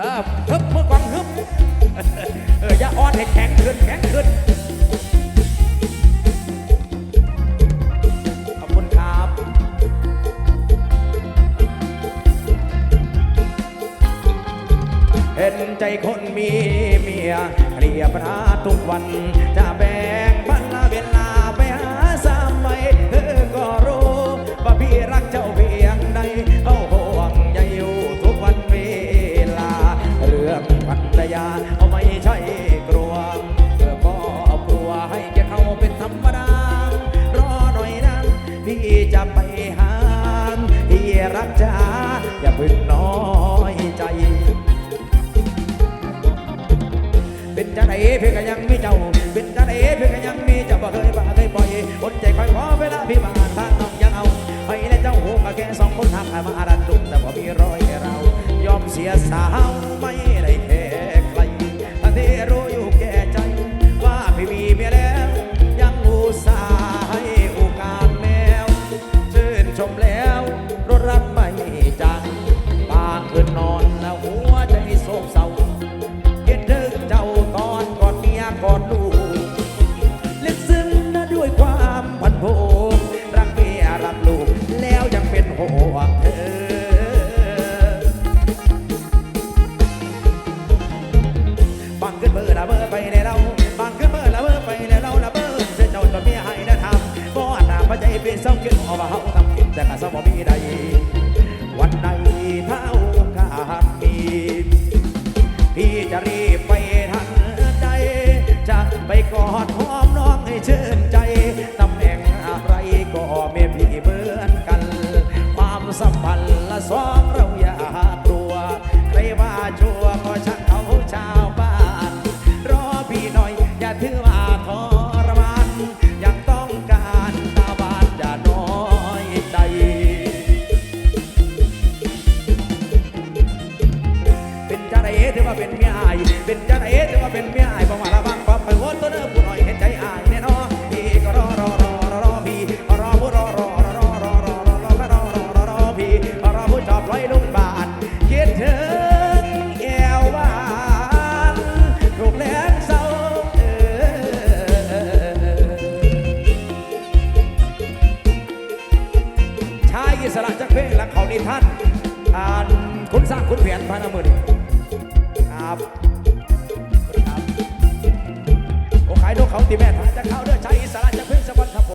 เออฮึบมือกวางฮึบเอออย่าอ่อนให้แข็งขึ้นแข็งขึ้นขอบคุณครับเห็นใจคนมีเมียเคลียร์ปัญหาทุกวันจะแบ พึ่งน้อยใจ เป็นจังไดเพียงก็ยังมีเจ้า เป็นจังไดเพียงก็ยังมีเจ้าบ่เคยบ่เคยปล่อยอดใจคอยขอเวลาพี่มาทางน้องยังเอาให้และเจ้าหูก็แค่สองคนหักมาดันดุแต่พอมีรอยเรา ยอมเสียสาวไม่ได้แค่ใครทันที่รู้อยู่แก่ใจ ว่าพี่มีเมียแล้ว ยังอุตส่าห์ให้โอกาสแมวชื่นชมแล้ว ขึ้นเบอร์ละเบอร์ไปในเราบางขึ้นเบอร์ละเบอร์ไปในเราละเบอร์เสียเจ้าจนเมียให้นะทำบ่อาจน้ำพระใจเป็นเศร้าเกินเอาว่าเฮาทำกินแต่ก็สมบ่มีใด อย่าถือว่าทรมานยังต้องการตาบานอย่าน้อยใจ เป็นจ้าเอ๋ถือว่าเป็นเมียอายเป็นจ้าเอ๋ถือว่าเป็นเมียอายบอกว่าระวังความไปโวนตัวเนื้อผู้ อิสระจากเพลงและเขานิท่านอ่านคุณสร้างคุณเพียนพานามือดีครับ